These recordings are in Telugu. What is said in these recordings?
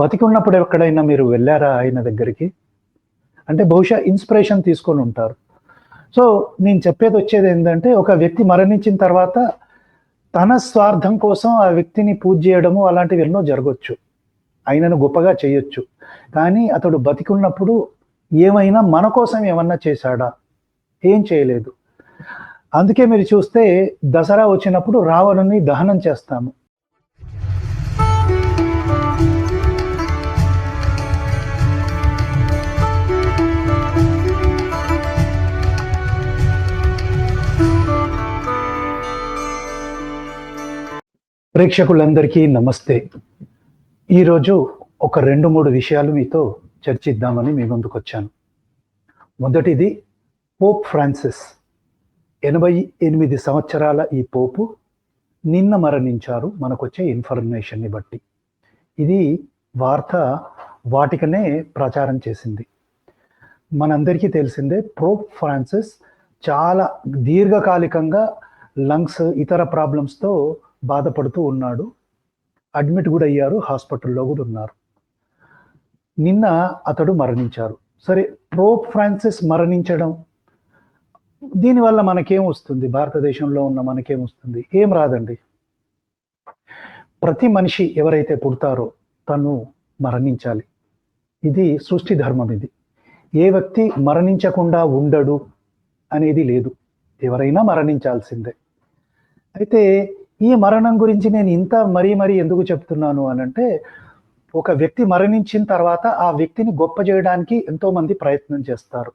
బతికి ఉన్నప్పుడు ఎక్కడైనా మీరు వెళ్ళారా ఆయన దగ్గరికి? అంటే బహుశా ఇన్స్పిరేషన్ తీసుకొని ఉంటారు. సో నేను చెప్పేది వచ్చేది ఏంటంటే ఒక వ్యక్తి మరణించిన తర్వాత తన స్వార్థం కోసం ఆ వ్యక్తిని పూజ చేయడము అలాంటివి ఎన్నో జరగవచ్చు ఆయనను గొప్పగా చేయొచ్చు. కానీ అతడు బతికున్నప్పుడు ఏమైనా మన కోసం ఏమన్నా చేశాడా? ఏం చేయలేదు. అందుకే మీరు చూస్తే దసరా వచ్చినప్పుడు రావణుని దహనం చేస్తాము. ప్రేక్షకులందరికీ నమస్తే. ఈరోజు ఒక రెండు మూడు విషయాలు మీతో చర్చిద్దామని మీ ముందుకు వచ్చాను మొదటిది పోప్ ఫ్రాన్సిస్. ఎనభై ఎనిమిది సంవత్సరాల ఈ పోపు నిన్న మరణించారు మనకొచ్చే ఇన్ఫర్మేషన్ని బట్టి. ఇది వార్త వాటికనే ప్రచారం చేసింది. మనందరికీ తెలిసిందే పోప్ ఫ్రాన్సిస్ చాలా దీర్ఘకాలికంగా లంగ్స్ ఇతర ప్రాబ్లమ్స్తో బాధపడుతూ ఉన్నాడు. అడ్మిట్ కూడా అయ్యారు హాస్పిటల్లో కూడా ఉన్నారు. నిన్న అతడు మరణించారు. సరే ప్రోప్ ఫ్రాన్సిస్ మరణించడం దీనివల్ల మనకేం వస్తుంది? భారతదేశంలో ఉన్న మనకేం వస్తుంది? ఏం రాదండి. ప్రతి మనిషి ఎవరైతే పుడతారో తను మరణించాలి. ఇది సృష్టి ధర్మం ఇది. ఏ వ్యక్తి మరణించకుండా ఉండడు అనేది లేదు. ఎవరైనా మరణించాల్సిందే. అయితే ఈ మరణం గురించి నేను ఇంత మరీ మరీ ఎందుకు చెప్తున్నాను అని అంటే ఒక వ్యక్తి మరణించిన తర్వాత ఆ వ్యక్తిని గొప్ప చేయడానికి ఎంతోమంది ప్రయత్నం చేస్తారు.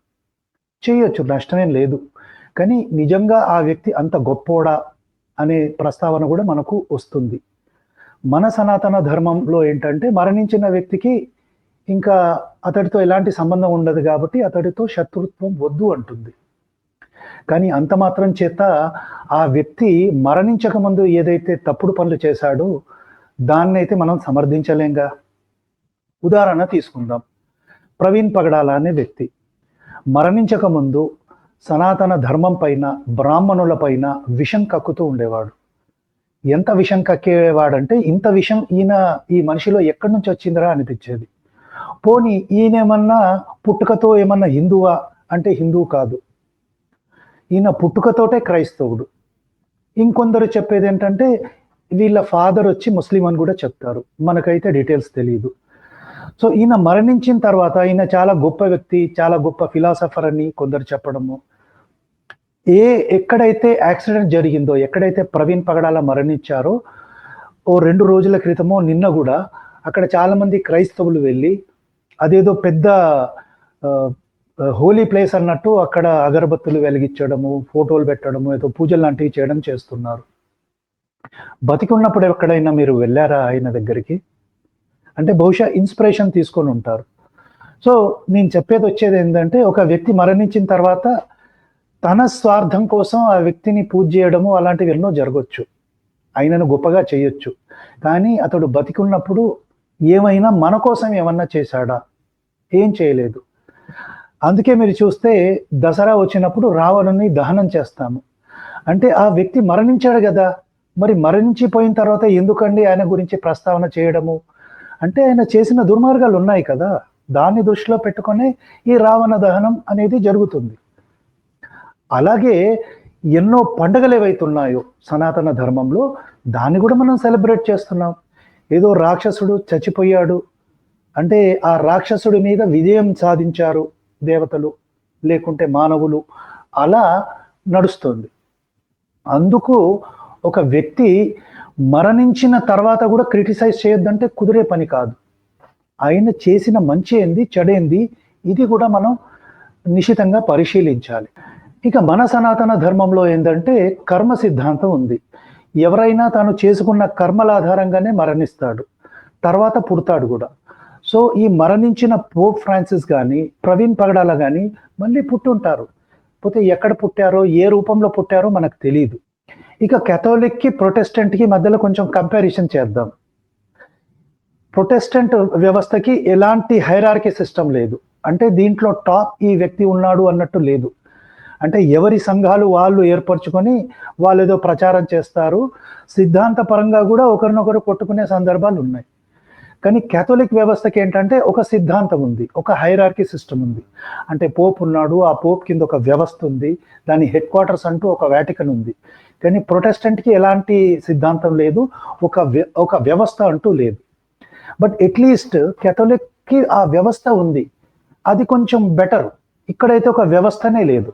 చేయొచ్చు నష్టమేం లేదు. కానీ నిజంగా ఆ వ్యక్తి అంత గొప్పోడా అనే ప్రస్తావన కూడా మనకు వస్తుంది. మన సనాతన ధర్మంలో ఏంటంటే మరణించిన వ్యక్తికి ఇంకా అతడితో ఎలాంటి సంబంధం ఉండదు కాబట్టి అతడితో శత్రుత్వం వద్దు అంటుంది. కానీ అంత మాత్రం చేత ఆ వ్యక్తి మరణించక ముందు ఏదైతే తప్పుడు పనులు చేశాడో దాన్ని అయితే మనం సమర్థించలేంగా? ఉదాహరణ తీసుకుందాం. ప్రవీణ్ పగడాల అనే వ్యక్తి మరణించక ముందు సనాతన ధర్మం పైన బ్రాహ్మణుల పైన విషం కక్కుతూ ఉండేవాడు. ఎంత విషం కక్కేవాడంటే ఇంత విషం ఈయన ఈ మనిషిలో ఎక్కడి నుంచి వచ్చిందిరా అనిపించేది. పోనీ ఈయనేమన్నా పుట్టుకతో ఏమన్నా హిందువా? అంటే హిందువు కాదు. ఈయన పుట్టుకతోటే క్రైస్తవుడు. ఇంకొందరు చెప్పేది ఏంటంటే వీళ్ళ ఫాదర్ వచ్చి ముస్లిం అని కూడా చెప్తారు. మనకైతే డీటెయిల్స్ తెలియదు సో ఈయన మరణించిన తర్వాత ఈయన చాలా గొప్ప వ్యక్తి చాలా గొప్ప ఫిలాసఫర్ అని కొందరు చెప్పడము. ఏ ఎక్కడైతే యాక్సిడెంట్ జరిగిందో ఎక్కడైతే ప్రవీణ్ పగడాల మరణించారో ఓ రెండు రోజుల క్రితమో నిన్న కూడా అక్కడ చాలామంది క్రైస్తవులు వెళ్ళి అదేదో పెద్ద హోలీ ప్లేస్ అన్నట్టు అక్కడ అగరబత్తులు వెలిగించడము ఫోటోలు పెట్టడము ఏదో పూజలు లాంటివి చేయడం చేస్తున్నారు. బతికి ఉన్నప్పుడు ఎక్కడైనా మీరు వెళ్ళారా ఆయన దగ్గరికి? అంటే బహుశా ఇన్స్పిరేషన్ తీసుకొని ఉంటారు. సో నేను చెప్పేది వచ్చేది ఏంటంటే ఒక వ్యక్తి మరణించిన తర్వాత తన స్వార్థం కోసం ఆ వ్యక్తిని పూజ చేయడము అలాంటివి ఎన్నో జరగవచ్చు ఆయనను గొప్పగా చేయొచ్చు. కానీ అతడు బతికున్నప్పుడు ఏమైనా మన కోసం ఏమన్నా చేశాడా? ఏం చేయలేదు. అందుకే మీరు చూస్తే దసరా వచ్చినప్పుడు రావణుని దహనం చేస్తాము. అంటే ఆ వ్యక్తి మరణించాడు కదా మరి మరణించిపోయిన తర్వాత ఎందుకండి ఆయన గురించి ప్రస్తావన చేయడము? అంటే ఆయన చేసిన దుర్మార్గాలు ఉన్నాయి కదా దాన్ని దృష్టిలో పెట్టుకొని ఈ రావణ దహనం అనేది జరుగుతుంది. అలాగే ఎన్నో పండుగలు ఏవైతున్నాయో సనాతన ధర్మంలో దాన్ని కూడా మనం సెలబ్రేట్ చేస్తున్నాం. ఏదో రాక్షసుడు చచ్చిపోయాడు అంటే ఆ రాక్షసుడి మీద విజయం సాధించారు. దేవతలు లేకుంటే మానవులు అలా నడుస్తుంది. అందుకు ఒక వ్యక్తి మరణించిన తర్వాత కూడా క్రిటిసైజ్ చేయొద్దంటే కుదిరే పని కాదు. ఆయన చేసిన మంచి ఏంది చెడేంది ఇది కూడా మనం నిశితంగా పరిశీలించాలి. ఇక మన సనాతన ధర్మంలో ఏంటంటే కర్మ సిద్ధాంతం ఉంది. ఎవరైనా తాను చేసుకున్న కర్మల ఆధారంగానే మరణిస్తాడు. తర్వాత పుడతాడు కూడా. సో ఈ మరణించిన పోప్ ఫ్రాన్సిస్ కానీ ప్రవీణ్ పగడాల కానీ మళ్ళీ పుట్టుంటారు. పోతే ఎక్కడ పుట్టారో ఏ రూపంలో పుట్టారో మనకు తెలియదు ఇక కెథోలిక్కి ప్రొటెస్టెంట్కి మధ్యలో కొంచెం కంపారిజన్ చేద్దాం. ప్రొటెస్టెంట్ వ్యవస్థకి ఎలాంటి హైరార్కీ సిస్టమ్ లేదు. అంటే దీంట్లో టాప్ ఈ వ్యక్తి ఉన్నాడు అన్నట్టు లేదు. అంటే ఎవరి సంఘాలు వాళ్ళు ఏర్పరచుకొని వాళ్ళు ఏదో ప్రచారం చేస్తారు. సిద్ధాంతపరంగా కూడా ఒకరినొకరు కొట్టుకునే సందర్భాలు ఉన్నాయి కానీ క్యాథోలిక్ వ్యవస్థకి ఏంటంటే ఒక సిద్ధాంతం ఉంది ఒక హైరార్కీ సిస్టమ్ ఉంది. అంటే పోప్ ఉన్నాడు ఆ పోప్ కింద ఒక వ్యవస్థ ఉంది దాని హెడ్ క్వార్టర్స్ అంటూ ఒక వ్యాటికన్ ఉంది. కానీ ప్రొటెస్టెంట్కి ఎలాంటి సిద్ధాంతం లేదు ఒక వ్య- ఒక వ్యవస్థ అంటూ లేదు. బట్ అట్లీస్ట్ క్యాథోలిక్కి ఆ వ్యవస్థ ఉంది. అది కొంచెం బెటర్. ఇక్కడైతే ఒక వ్యవస్థనే లేదు.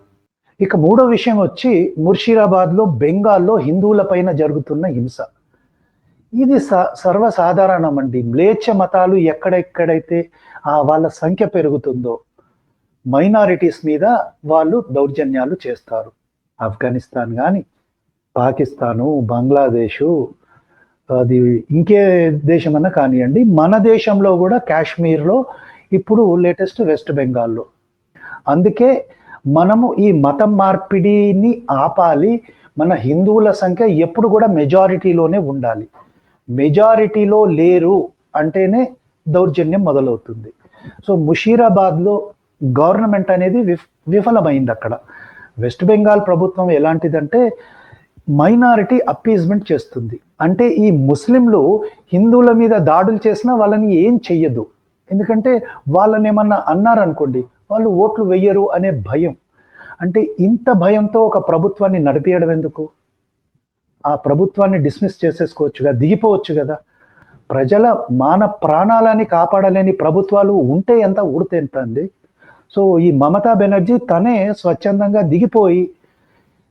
ఇక మూడో విషయం వచ్చి ముర్షిదాబాద్లో బెంగాల్లో హిందువుల పైన జరుగుతున్న హింస. ఇది స సర్వసాధారణం అండి మ్లేచ్ఛ మతాలు ఎక్కడెక్కడైతే ఆ వాళ్ళ సంఖ్య పెరుగుతుందో మైనారిటీస్ మీద వాళ్ళు దౌర్జన్యాలు చేస్తారు. ఆఫ్ఘనిస్తాన్ కానీ పాకిస్తాను బంగ్లాదేశు అది ఇంకే దేశమన్నా కానివ్వండి మన దేశంలో కూడా కాశ్మీర్లో ఇప్పుడు లేటెస్ట్ వెస్ట్ బెంగాల్లో. అందుకే మనము ఈ మతం మార్పిడిని ఆపాలి మన హిందువుల సంఖ్య ఎప్పుడు కూడా మెజారిటీలోనే ఉండాలి. మెజారిటీలో లేరు అంటేనే దౌర్జన్యం మొదలవుతుంది. సో ముషీరాబాద్లో గవర్నమెంట్ అనేది విఫ్ విఫలమైంది అక్కడ. వెస్ట్ బెంగాల్ ప్రభుత్వం ఎలాంటిదంటే మైనారిటీ అప్పీజ్మెంట్ చేస్తుంది. అంటే ఈ ముస్లింలు హిందువుల మీద దాడులు చేసినా వాళ్ళని ఏం చెయ్యదు. ఎందుకంటే వాళ్ళని ఏమన్నా అన్నారనుకోండి వాళ్ళు ఓట్లు వెయ్యరు అనే భయం. అంటే ఇంత భయంతో ఒక ప్రభుత్వాన్ని నడిపించడం ఎందుకు? ఆ ప్రభుత్వాన్ని డిస్మిస్ చేసేసుకోవచ్చుగా దిగిపోవచ్చు కదా ప్రజల మాన ప్రాణాలని కాపాడలేని ప్రభుత్వాలు ఉంటే ఎంత ఊడితే ఎంత అండి? సో ఈ మమతా బెనర్జీ తనే స్వచ్ఛందంగా దిగిపోయి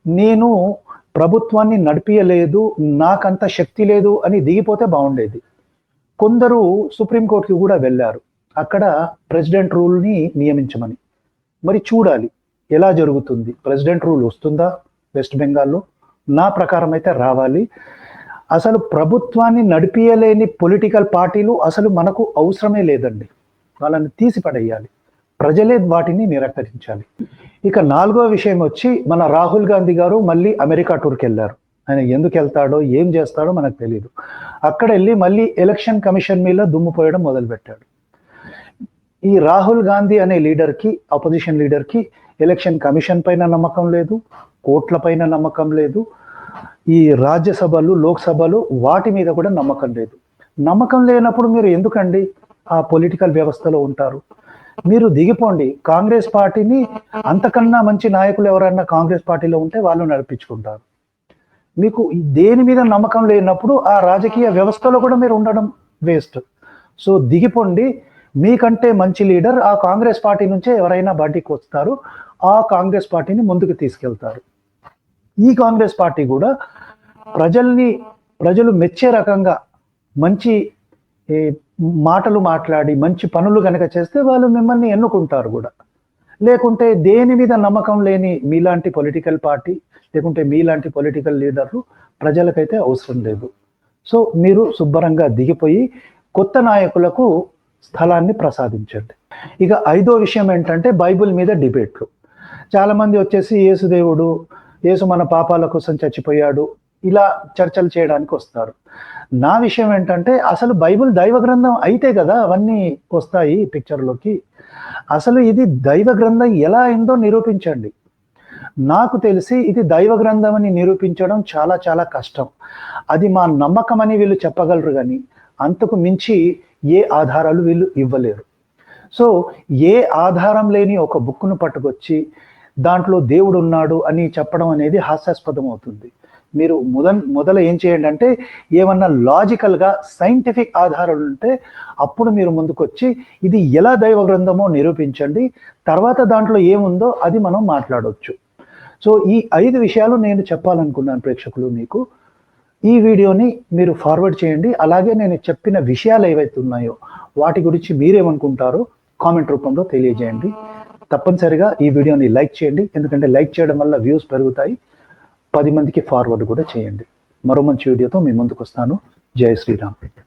నేను ప్రభుత్వాన్ని నడిపించలేదు నాకంత శక్తి లేదు అని దిగిపోతే బాగుండేది. కొందరు సుప్రీంకోర్టుకి కూడా వెళ్ళారు. అక్కడ ప్రెసిడెంట్ రూల్ని నియమించమని. మరి చూడాలి ఎలా జరుగుతుంది? ప్రెసిడెంట్ రూల్ వస్తుందా వెస్ట్ బెంగాల్లో? నా ప్రకారం అయితే రావాలి. అసలు ప్రభుత్వాన్ని నడిపియలేని పొలిటికల్ పార్టీలు అసలు మనకు అవసరమే లేదండి. వాళ్ళని తీసి పడేయాలి. ప్రజలే వాటిని నిరాకరించాలి. ఇక నాలుగో విషయం వచ్చి మన రాహుల్ గాంధీ గారు మళ్ళీ అమెరికా టూర్కి వెళ్ళారు. ఆయన ఎందుకు వెళ్తాడో ఏం చేస్తాడో మనకు తెలియదు అక్కడ వెళ్ళి మళ్ళీ ఎలక్షన్ కమిషన్ మీద దుమ్ము పోయడం మొదలుపెట్టాడు. ఈ రాహుల్ గాంధీ అనే లీడర్కి అపోజిషన్ లీడర్కి ఎలక్షన్ కమిషన్ పైన నమ్మకం లేదు. కోట్ల పైన నమ్మకం లేదు. ఈ రాజ్యసభలు లోక్సభలు వాటి మీద కూడా నమ్మకం లేదు. నమ్మకం లేనప్పుడు మీరు ఎందుకండి ఆ పొలిటికల్ వ్యవస్థలో ఉంటారు? మీరు దిగిపోండి. కాంగ్రెస్ పార్టీని అంతకన్నా మంచి నాయకులు ఎవరన్నా కాంగ్రెస్ పార్టీలో ఉంటే వాళ్ళు నడిపించుకుంటారు. మీకు దేని మీద నమ్మకం లేనప్పుడు ఆ రాజకీయ వ్యవస్థలో కూడా మీరు ఉండడం వేస్ట్. సో దిగిపోండి. మీకంటే మంచి లీడర్ ఆ కాంగ్రెస్ పార్టీ నుంచే ఎవరైనా బయటికి వస్తారు. ఆ కాంగ్రెస్ పార్టీని ముందుకు తీసుకెళ్తారు. ఈ కాంగ్రెస్ పార్టీ కూడా ప్రజల్ని ప్రజలు మెచ్చే రకంగా మంచి మాటలు మాట్లాడి మంచి పనులు కనుక చేస్తే వాళ్ళు మిమ్మల్ని ఎన్నుకుంటారు కూడా. లేకుంటే దేని మీద నమ్మకం లేని మీలాంటి పొలిటికల్ పార్టీ లేకుంటే మీలాంటి పొలిటికల్ లీడర్లు ప్రజలకైతే అవసరం లేదు. సో మీరు శుభ్రంగా దిగిపోయి కొత్త నాయకులకు స్థలాన్ని ప్రసాదించండి. ఇక ఐదో విషయం ఏంటంటే బైబిల్ మీద డిబేట్లు. చాలామంది వచ్చేసి యేసుదేవుడు యేసు మన పాపాల కోసం చచ్చిపోయాడు. ఇలా చర్చలు చేయడానికి వస్తారు. నా విషయం ఏంటంటే అసలు బైబిల్ దైవ గ్రంథం అయితే కదా అవన్నీ వస్తాయి పిక్చర్లోకి. అసలు ఇది దైవ గ్రంథం ఎలా అయిందో నిరూపించండి. నాకు తెలిసి ఇది దైవ గ్రంథం అని నిరూపించడం చాలా చాలా కష్టం. అది మా నమ్మకం అని వీళ్ళు చెప్పగలరు కానీ అంతకు మించి ఏ ఆధారాలు వీళ్ళు ఇవ్వలేరు. సో ఏ ఆధారం లేని ఒక బుక్ను పట్టుకొచ్చి దాంట్లో దేవుడు ఉన్నాడు అని చెప్పడం అనేది హాస్యాస్పదం అవుతుంది. మీరు మొద మొదలు ఏం చేయండి అంటే ఏమన్నా లాజికల్గా సైంటిఫిక్ ఆధారాలు ఉంటే అప్పుడు మీరు ముందుకొచ్చి ఇది ఎలా దైవ గ్రంథమో నిరూపించండి. తర్వాత దాంట్లో ఏముందో అది మనం మాట్లాడవచ్చు సో ఈ ఐదు విషయాలు నేను చెప్పాలనుకున్నాను ప్రేక్షకులు మీకు. ఈ వీడియోని మీరు ఫార్వర్డ్ చేయండి. అలాగే నేను చెప్పిన విషయాలు ఏవైతే ఉన్నాయో వాటి గురించి మీరేమనుకుంటారో కామెంట్ రూపంలో తెలియజేయండి. తప్పనిసరిగా ఈ వీడియోని లైక్ చేయండి. ఎందుకంటే లైక్ చేయడం వల్ల వ్యూస్ పెరుగుతాయి. పది మందికి ఫార్వర్డ్ కూడా చేయండి. మరో మంచి వీడియోతో మీ ముందుకు వస్తాను. జై శ్రీరామ్.